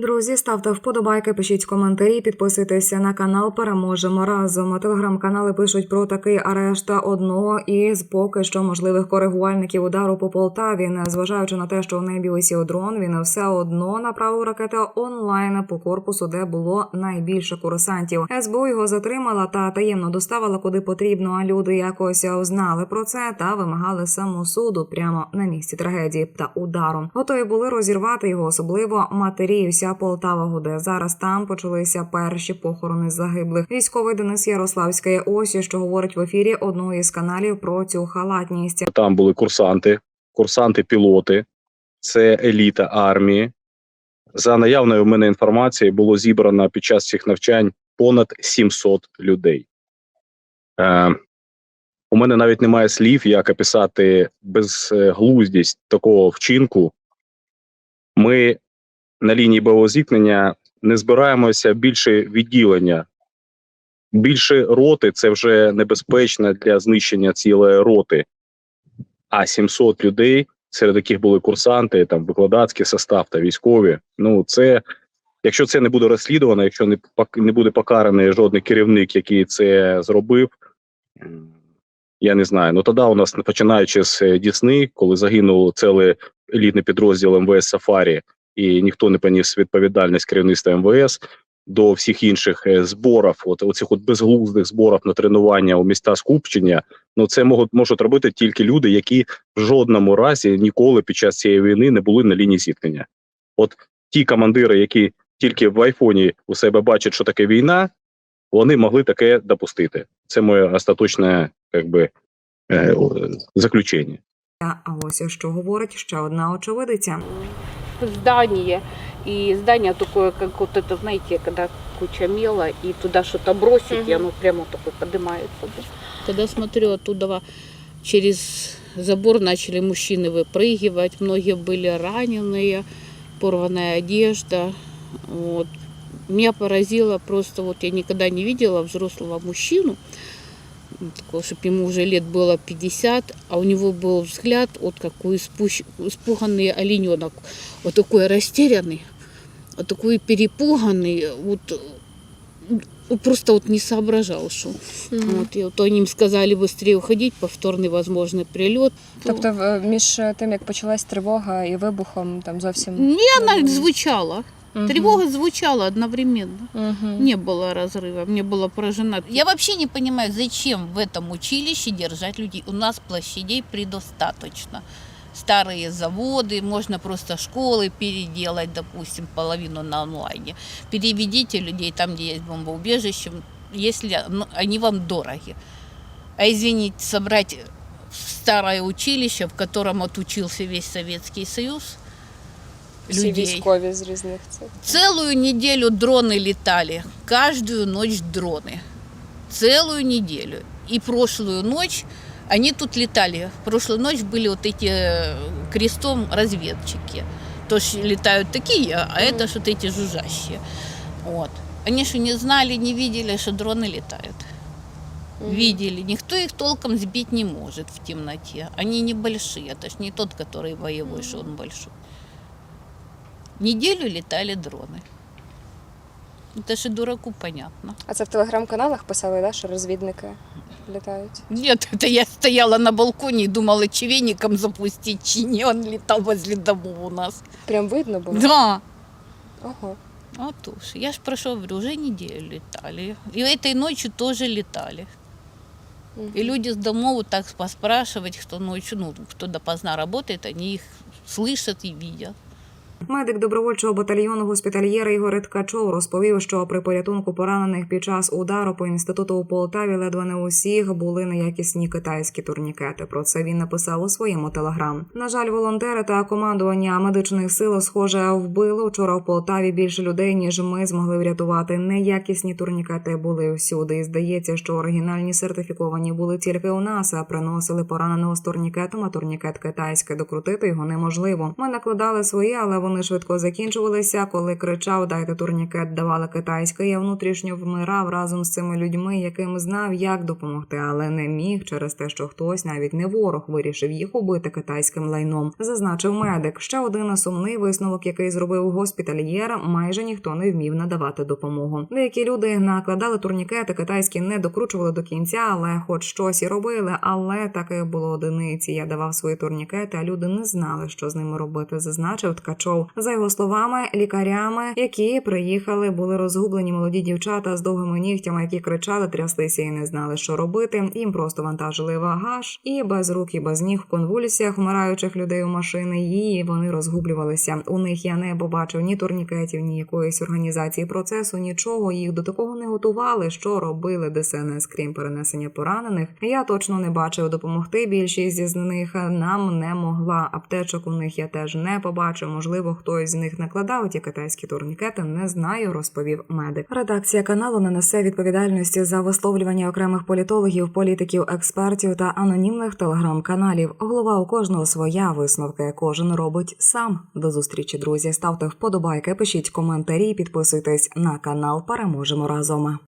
Друзі, ставте вподобайки, пишіть коментарі, підписуйтеся на канал. Переможемо разом. Телеграм-канали пишуть про такий арешт одного із поки що можливих коригувальників удару по Полтаві. Незважаючи на те, що в небі висів дрон, він все одно направив ракети онлайн по корпусу, де було найбільше курсантів. СБУ його затримала та таємно доставила куди потрібно. А люди якось знали про це та вимагали самосуду прямо на місці трагедії та удару. Готові були розірвати його, особливо матері. І Полтава гуде. Зараз там почалися перші похорони загиблих. Військовий Денис Ярославський. Ось що говорить в ефірі одного із каналів про цю халатність. Там були курсанти, курсанти-пілоти, це еліта армії. За наявною в мене інформацією, було зібрано під час цих навчань понад 700 людей. Е, у мене навіть немає слів, як описати безглуздість такого вчинку. Ми на лінії бойового зіткнення не збираємося більше відділення. Більше роти це вже небезпечно для знищення цілої роти. А 700 людей, серед яких були курсанти, там викладацький состав та військові. Ну, це якщо це не буде розслідувано, якщо не не буде покараний жодний керівник, який це зробив. Я не знаю. Ну тоді у нас починаючи з е, Дісни, коли загинув цілий елітний підрозділ МВС Сафарі, і ніхто не поніс відповідальність керівництва МВС до всіх інших е, зборів, от оцих от безглуздих зборів на тренування у міста скупчення. Ну це можуть можуть робити тільки люди, які в жодному разі ніколи під час цієї війни не були на лінії зіткнення. От ті командири, які тільки в айфоні у себе бачать, що таке війна, вони могли таке допустити. Це моє остаточне, як би, е, заключення. А ось що говорить ще одна очевидиця. Здание. И здание такое, как вот это, знаете, когда куча мела, и туда что-то бросить, и Мгм. оно прямо такое поднимается. да. Когда смотрю оттуда через забор начали мужчины выпрыгивать, многие были раненые, порванная одежда. Вот. Меня поразило просто, вот я никогда не видела взрослого мужчину, такого, чтобы ему уже лет было 50, а у него был взгляд, вот как у испущ- испуганный олененок, вот такой растерянный, вот такой перепуганный, вот м, просто вот не соображал, что. Вот, и вот они им сказали быстрее уходить, повторный возможный прилет. Тобто в- між тим, як почалась тривога і вибухом, там зовсім Не, она Мгм. Звучала. Тревога звучала одновременно. Мгм. Не было разрыва, мне было поражена. Я вообще не понимаю, зачем в этом училище держать людей. У нас площадей предостаточно. Старые заводы, можно просто школы переделать, допустим, половину на онлайне. Переведите людей там, где есть бомбоубежище, если они вам дороги. А извините, собрать старое училище, в котором отучился весь Советский Союз, Всі людей. військові з різних цих. Целую неделю дроны летали, каждую ночь дроны. Целую неделю. И прошлую ночь они тут летали. В прошлую ночь были вот эти э, крестом разведчики. То есть летают такие, а это ж вот эти жужжащие. Вот. Они что не знали, не видели, что дроны летают. Видели. Никто их толком сбить не может в темноте. Они небольшие. Это ж не тот, который боевой, что он большой. Неделю летали дроны. Это же дураку понятно. А це в телеграм-каналах писали, да, що розвідники літають. Нет, это я стояла на балконе и думала, чевейником запустить, чи не он летал возле домов у нас. Прям видно було. Да. Ого. Вот уж. Я ж прошу, говорю, уже неделю летали. И этой ночью тоже летали. Мгм. И люди с домов вот так поспрашивать, кто ночью, ну, кто допоздна работает, они их слышат и видят. Медик добровольчого батальйону госпітальєра Ігор Ткачов розповів, що при порятунку поранених під час удару по інституту у Полтаві ледве не усіх були неякісні китайські турнікети. Про це він написав у своєму телеграм. На жаль, волонтери та командування медичних сил, схоже, вбило вчора в Полтаві більше людей, ніж ми змогли врятувати. Неякісні турнікети були всюди. І здається, що оригінальні сертифіковані були тільки у нас, а приносили пораненого з турнікетом, а турнікет китайський докрутити його неможливо. Ми накладали свої, але вони вони швидко закінчувалися. Коли кричав Дайте турнікет, давали китайське. Я внутрішньо вмирав разом з цими людьми, яким знав, як допомогти, але не міг через те, що хтось, навіть не ворог, вирішив їх убити китайським лайном. Зазначив медик. Ще один сумний висновок, який зробив госпітальєр. Майже ніхто не вмів надавати допомогу. Деякі люди накладали турнікети, китайські не докручували до кінця, але хоч щось і робили. Але таки було одиниці. Я давав свої турнікети, а люди не знали, що з ними робити. Зазначив Ткачов. За його словами, лікарями, які приїхали, були розгублені молоді дівчата з довгими нігтями, які кричали, тряслися і не знали, що робити. Їм просто вантажили вагаж і без рук і без ніг в конвульсіях вмираючих людей у машини. І вони розгублювалися. У них я не побачив ні турнікетів, ні якоїсь організації процесу, нічого. Їх до такого не готували. Що робили ДСНС, крім перенесення поранених. Я точно не бачив допомогти. Більшість з них нам не могла. Аптечок у них я теж не побачив. Можливо, хтось з них накладав ті китайські турнікети. Не знаю, розповів медик. Редакція каналу не несе відповідальності за висловлювання окремих політологів, політиків, експертів та анонімних телеграм-каналів. Голова у кожного своя висновки. Кожен робить сам. До зустрічі, друзі. Ставте вподобайки, пишіть коментарі, підписуйтесь на канал. Переможемо разом.